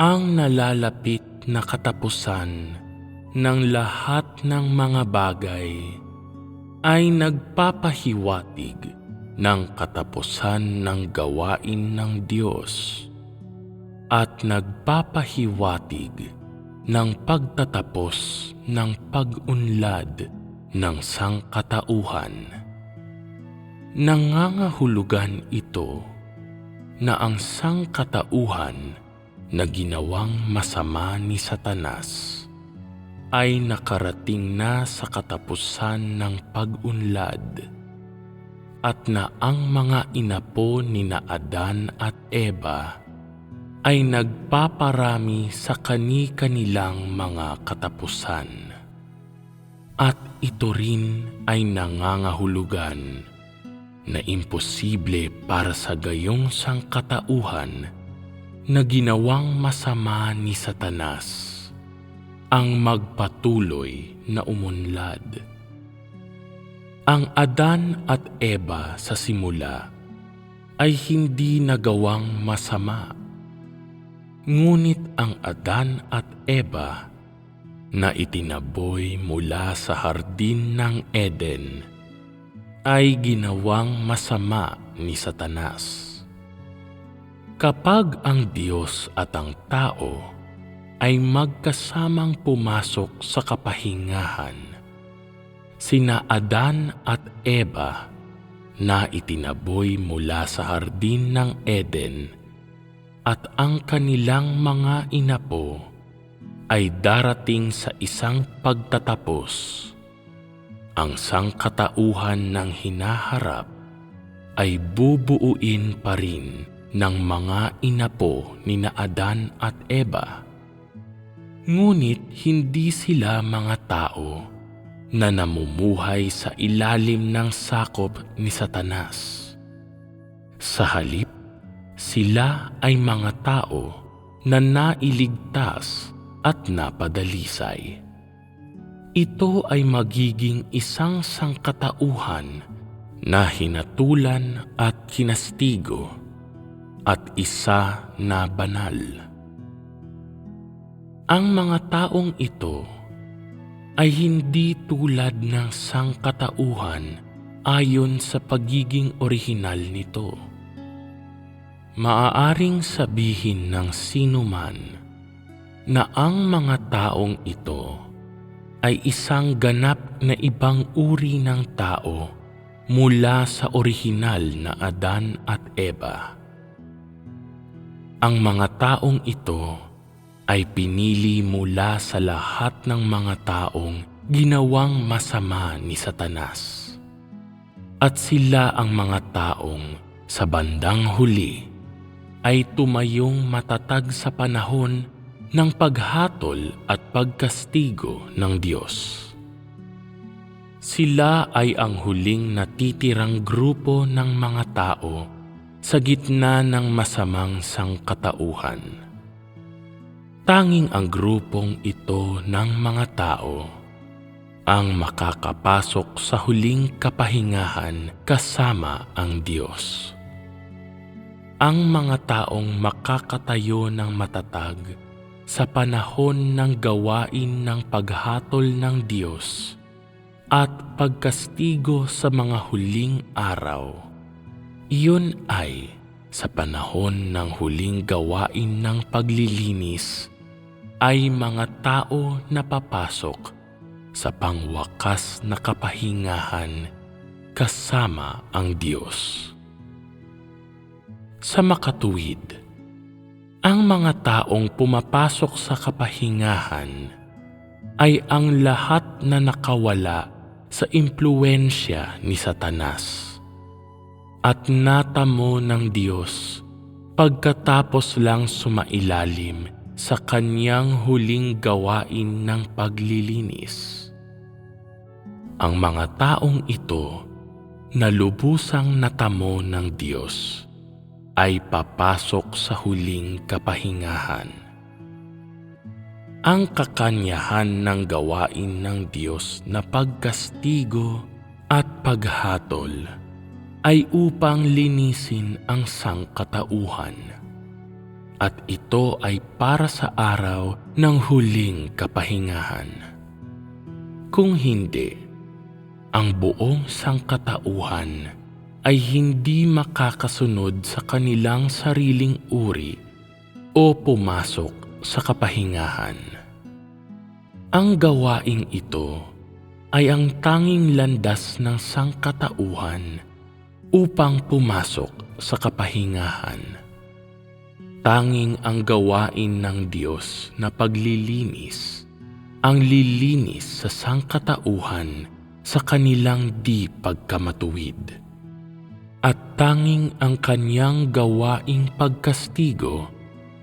ang nalalapit na katapusan ng lahat ng mga bagay ay nagpapahiwatig ng katapusan ng gawain ng Diyos at nagpapahiwatig ng pagtatapos ng pag-unlad ng sangkatauhan. Nangangahulugan ito na ang sangkatauhan na ginawang masama ni Satanas ay nakarating na sa katapusan ng pag-unlad at na ang mga inapo ni Adan at Eva ay nagpaparami sa kani-kanilang mga katapusan. At ito rin ay nangangahulugan na imposible para sa gayong sangkatauhan na ginawang masama ni Satanas ang magpatuloy na umunlad. Ang Adan at Eva sa simula ay hindi nagawang masama Ngunit ang Adan at Eva na itinaboy mula sa hardin ng Eden ay ginawang masama ni Satanas. Kapag ang Diyos at ang tao ay magkasamang pumasok sa kapahingahan, sina Adan at Eva na itinaboy mula sa hardin ng Eden at ang kanilang mga inapo ay darating sa isang pagtatapos. Ang sangkatauhan ng hinaharap ay bubuuin pa rin ng mga inapo ni Adan at Eva. Ngunit hindi sila mga tao na namumuhay sa ilalim ng sakop ni Satanas. Sa halip, sila ay mga tao na nailigtas at napadalisay. Ito ay magiging isang sangkatauhan na hinatulan at kinastigo at isa na banal. Ang mga taong ito ay hindi tulad ng sangkatauhan ayon sa pagiging orihinal nito Maaaring sabihin ng sino man na ang mga taong ito ay isang ganap na ibang uri ng tao mula sa orihinal na Adan at Eva. Ang mga taong ito ay pinili mula sa lahat ng mga taong ginawang masama ni Satanas. At sila ang mga taong sa bandang huli ay tumayong matatag sa panahon ng paghatol at pagkastigo ng Diyos. Sila ay ang huling natitirang grupo ng mga tao sa gitna ng masamang sangkatauhan. Tanging ang grupong ito ng mga tao ang makakapasok sa huling kapahingahan kasama ang Diyos ang mga taong makakatayo ng matatag sa panahon ng gawain ng paghatol ng Diyos at pagkastigo sa mga huling araw. Iyon ay sa panahon ng huling gawain ng paglilinis ay mga tao na papasok sa pangwakas na kapahingahan kasama ang Diyos sa makatuwid. Ang mga taong pumapasok sa kapahingahan ay ang lahat na nakawala sa impluensya ni Satanas at natamo ng Diyos pagkatapos lang sumailalim sa kanyang huling gawain ng paglilinis. Ang mga taong ito na lubusang natamo ng Diyos ay papasok sa huling kapahingahan. Ang kakanyahan ng gawain ng Diyos na pagkastigo at paghatol ay upang linisin ang sangkatauhan. at ito ay para sa araw ng huling kapahingahan. Kung hindi, ang buong sangkatauhan ay hindi makakasunod sa kanilang sariling uri o pumasok sa kapahingahan. Ang gawaing ito ay ang tanging landas ng sangkatauhan upang pumasok sa kapahingahan. Tanging ang gawain ng Diyos na paglilinis ang lilinis sa sangkatauhan sa kanilang di pagkamatuwid. At tanging ang kanyang gawaing pagkastigo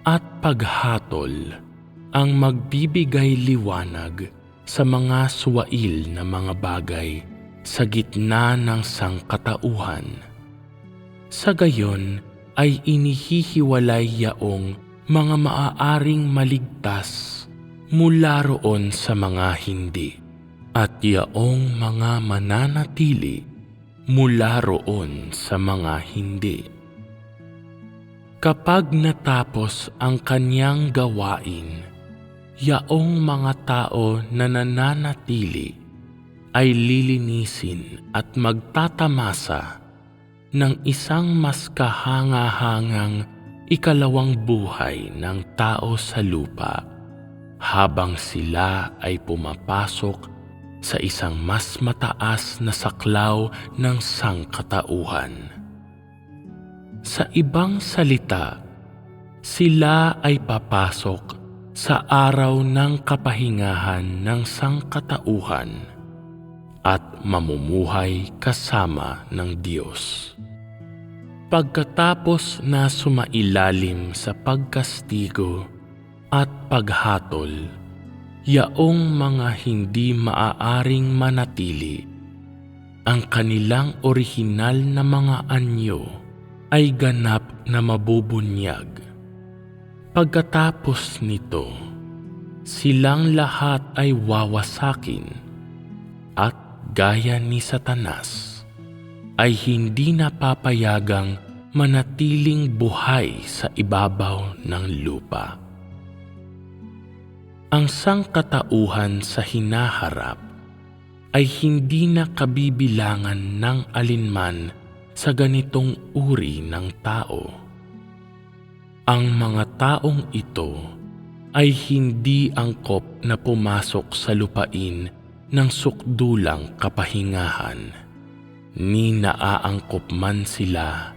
at paghatol ang magbibigay liwanag sa mga suwail na mga bagay sa gitna ng sangkatauhan. Sa gayon ay inihihiwalay yaong mga maaaring maligtas mula roon sa mga hindi at yaong mga mananatili mula roon sa mga hindi. Kapag natapos ang kanyang gawain, yaong mga tao na nananatili ay lilinisin at magtatamasa ng isang mas kahanga-hangang ikalawang buhay ng tao sa lupa habang sila ay pumapasok sa isang mas mataas na saklaw ng sangkatauhan. Sa ibang salita, sila ay papasok sa araw ng kapahingahan ng sangkatauhan at mamumuhay kasama ng Diyos. Pagkatapos na sumailalim sa pagkastigo at paghatol, yaong mga hindi maaaring manatili, ang kanilang orihinal na mga anyo ay ganap na mabubunyag. Pagkatapos nito, silang lahat ay wawasakin gaya ni Satanas ay hindi napapayagang manatiling buhay sa ibabaw ng lupa. Ang sangkatauhan sa hinaharap ay hindi na kabibilangan ng alinman sa ganitong uri ng tao. Ang mga taong ito ay hindi angkop na pumasok sa lupain ng sukdulang kapahingahan, ni naaangkop man sila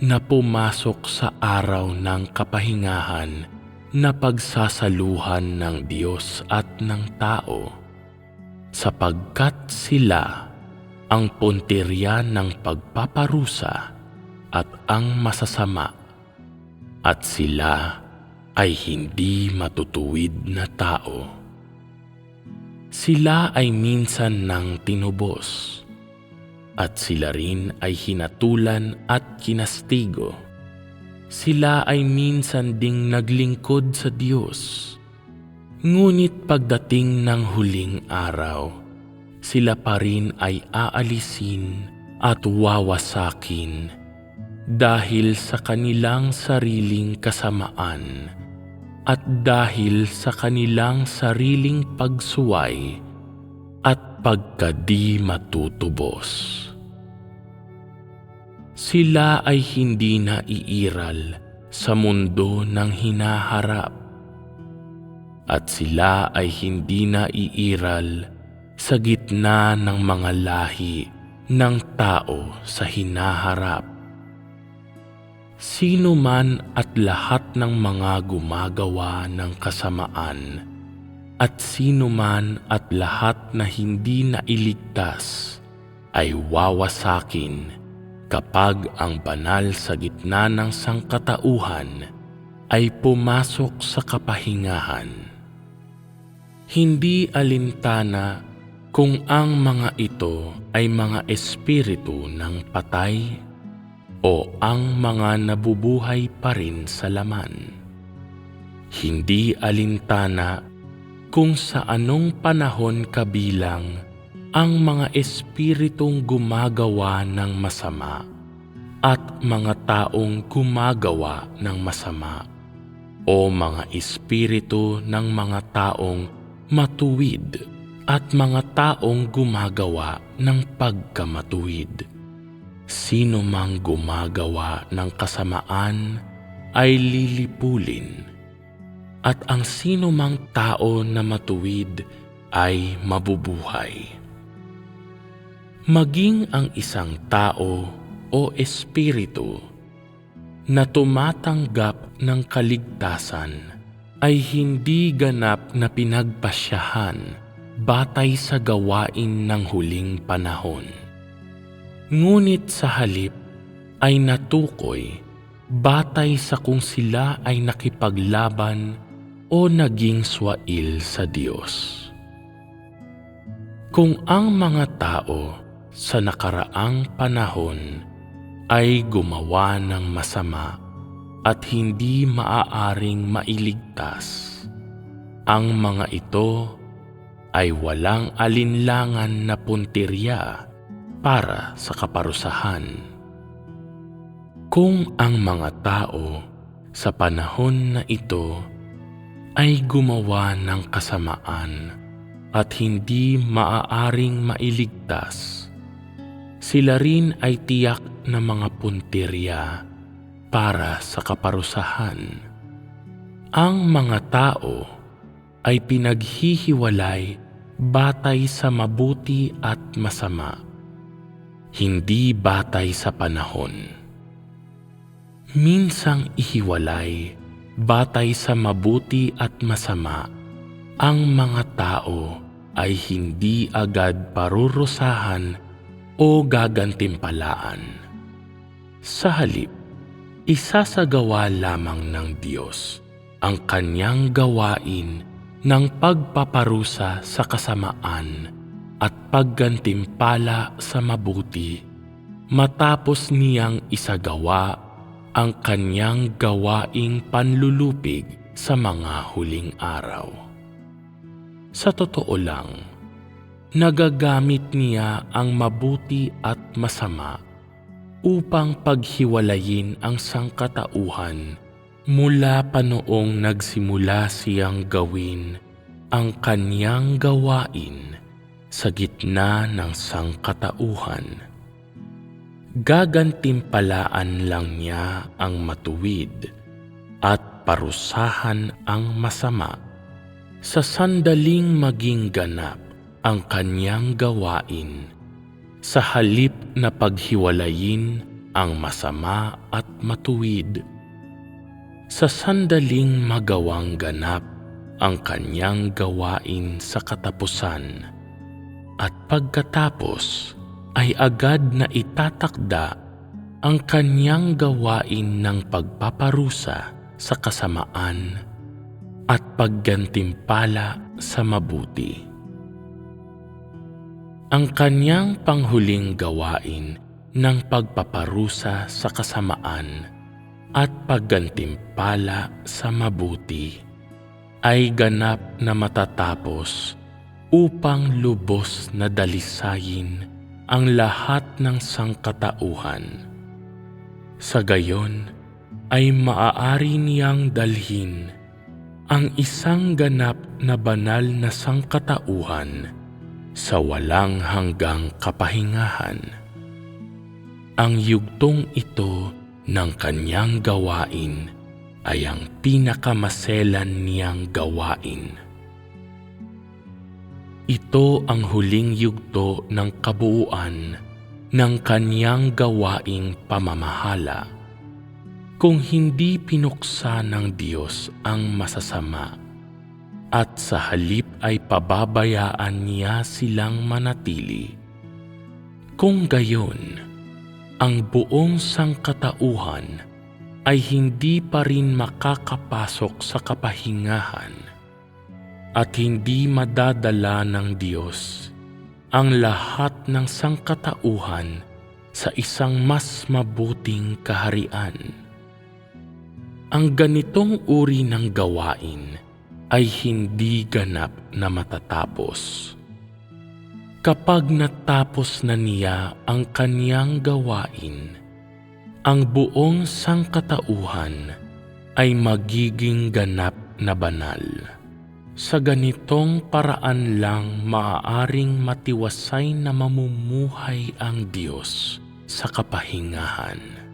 na pumasok sa araw ng kapahingahan na pagsasaluhan ng Diyos at ng tao, sapagkat sila ang puntirya ng pagpaparusa at ang masasama, at sila ay hindi matutuwid na tao. Sila ay minsan nang tinubos, at sila rin ay hinatulan at kinastigo. Sila ay minsan ding naglingkod sa Diyos. Ngunit pagdating ng huling araw, sila pa rin ay aalisin at wawasakin dahil sa kanilang sariling kasamaan at dahil sa kanilang sariling pagsuway at pagkadi matutubos. Sila ay hindi na iiral sa mundo ng hinaharap at sila ay hindi na iiral sa gitna ng mga lahi ng tao sa hinaharap Sino man at lahat ng mga gumagawa ng kasamaan at sino man at lahat na hindi nailigtas ay wawasakin kapag ang banal sa gitna ng sangkatauhan ay pumasok sa kapahingahan. Hindi alintana kung ang mga ito ay mga espiritu ng patay o ang mga nabubuhay pa rin sa laman. Hindi alintana kung sa anong panahon kabilang ang mga espiritong gumagawa ng masama at mga taong gumagawa ng masama o mga espiritu ng mga taong matuwid at mga taong gumagawa ng pagkamatuwid. Sino mang gumagawa ng kasamaan ay lilipulin at ang sino mang tao na matuwid ay mabubuhay. Maging ang isang tao o espiritu na tumatanggap ng kaligtasan ay hindi ganap na pinagpasyahan batay sa gawain ng huling panahon. Ngunit sa halip ay natukoy batay sa kung sila ay nakipaglaban o naging swail sa Diyos. Kung ang mga tao sa nakaraang panahon ay gumawa ng masama at hindi maaaring mailigtas. Ang mga ito ay walang alinlangan na puntirya para sa kaparusahan. Kung ang mga tao sa panahon na ito ay gumawa ng kasamaan at hindi maaaring mailigtas, sila rin ay tiyak na mga puntirya para sa kaparusahan. Ang mga tao ay pinaghihiwalay batay sa mabuti at masama, hindi batay sa panahon. Minsang ihiwalay batay sa mabuti at masama, ang mga tao ay hindi agad parurusahan o gagantimpalaan. Sa halip, isasagawa lamang ng Diyos ang kanyang gawain ng pagpaparusa sa kasamaan at paggantimpala sa mabuti matapos niyang isagawa ang kanyang gawaing panlulupig sa mga huling araw. Sa totoo lang, nagagamit niya ang mabuti at masama upang paghiwalayin ang sangkatauhan mula pa noong nagsimula siyang gawin ang kanyang gawain sa gitna ng sangkatauhan. Gagantimpalaan lang niya ang matuwid at parusahan ang masama sa sandaling maging ganap ang kanyang gawain sa halip na paghiwalayin ang masama at matuwid. Sa sandaling magawang ganap ang kanyang gawain sa katapusan at pagkatapos ay agad na itatakda ang kanyang gawain ng pagpaparusa sa kasamaan at paggantimpala sa mabuti. Ang kanyang panghuling gawain ng pagpaparusa sa kasamaan at paggantimpala sa mabuti ay ganap na matatapos upang lubos na dalisayin ang lahat ng sangkatauhan. Sa gayon ay maaari niyang dalhin ang isang ganap na banal na sangkatauhan sa walang hanggang kapahingahan. Ang yugtong ito ng kanyang gawain ay ang pinakamaselan niyang gawain. Ito ang huling yugto ng kabuuan ng kanyang gawaing pamamahala. Kung hindi pinuksa ng Diyos ang masasama, at sa halip ay pababayaan niya silang manatili. Kung gayon, ang buong sangkatauhan ay hindi pa rin makakapasok sa kapahingahan at hindi madadala ng Diyos ang lahat ng sangkatauhan sa isang mas mabuting kaharian. Ang ganitong uri ng gawain ay hindi ganap na matatapos. Kapag natapos na niya ang kanyang gawain, ang buong sangkatauhan ay magiging ganap na banal. Sa ganitong paraan lang maaaring matiwasay na mamumuhay ang Diyos sa kapahingahan.